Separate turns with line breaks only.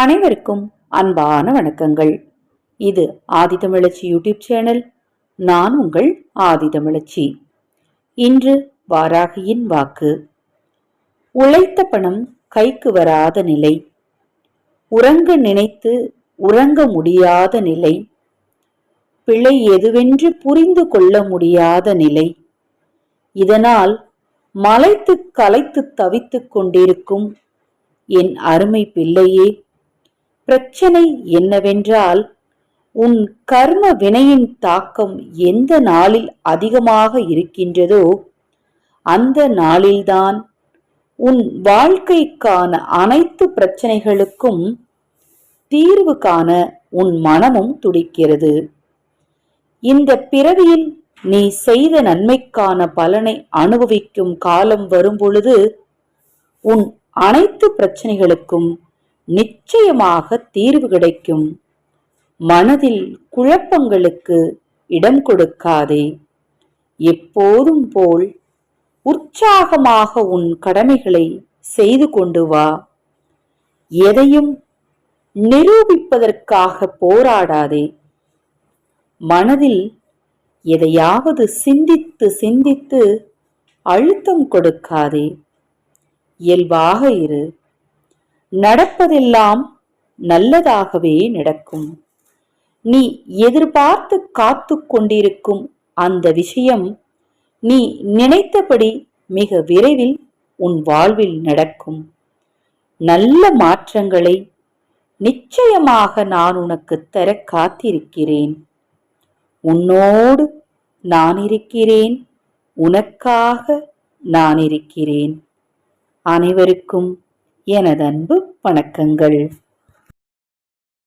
அனைவருக்கும் அன்பான வணக்கங்கள். இது ஆதிதமிழச்சி யூடியூப் சேனல். நான் உங்கள் ஆதிதமிழச்சி. இன்று வாராகியின் வாக்கு. உழைத்த பணம் கைக்கு வராத நிலை. உறங்க நினைத்து உறங்க முடியாத நிலை. பிழை எதுவென்று புரிந்து கொள்ள முடியாத நிலை. இதனால் மலைத்து கலைத்து தவித்துக் கொண்டிருக்கும் என் அருமை பிள்ளையே பிரச்சனை என்னவென்றால் உன் கர்ம வினையின் தாக்கம் எந்த நாளில் அதிகமாக இருக்கின்றதோ அந்த நாளில்தான் உன் வாழ்க்கைக்கான அனைத்து பிரச்சனைகளுக்கும் தீர்வு காண உன் மனமும் துடிக்கிறது. இந்த பிறவியில் நீ செய்த நன்மைக்கான பலனை அனுபவிக்கும் காலம் வரும்பொழுது உன் அனைத்து பிரச்சனைகளுக்கும் நிச்சயமாக தீர்வு கிடைக்கும். மனதில் குழப்பங்களுக்கு இடம் கொடுக்காதே. எப்போதும் போல் உற்சாகமாக உன் கடமைகளை செய்து கொண்டு வா. எதையும் நிரூபிப்பதற்காக போராடாதே. மனதில் எதையாவது சிந்தித்து சிந்தித்து அழுத்தம் கொடுக்காதே. இயல்பாக இரு. நடப்பதெல்லாம் நல்லதாகவே நடக்கும். நீ எதிர்பார்த்து காத்து கொண்டிருக்கும் அந்த விஷயம் நீ நினைத்தபடி மிக விரைவில் உன் வாழ்வில் நடக்கும். நல்ல மாற்றங்களை நிச்சயமாக நான் உனக்கு தர காத்திருக்கிறேன். உன்னோடு நான் இருக்கிறேன். உனக்காக நான் இருக்கிறேன். அனைவருக்கும் எனது அன்பு வணக்கங்கள்.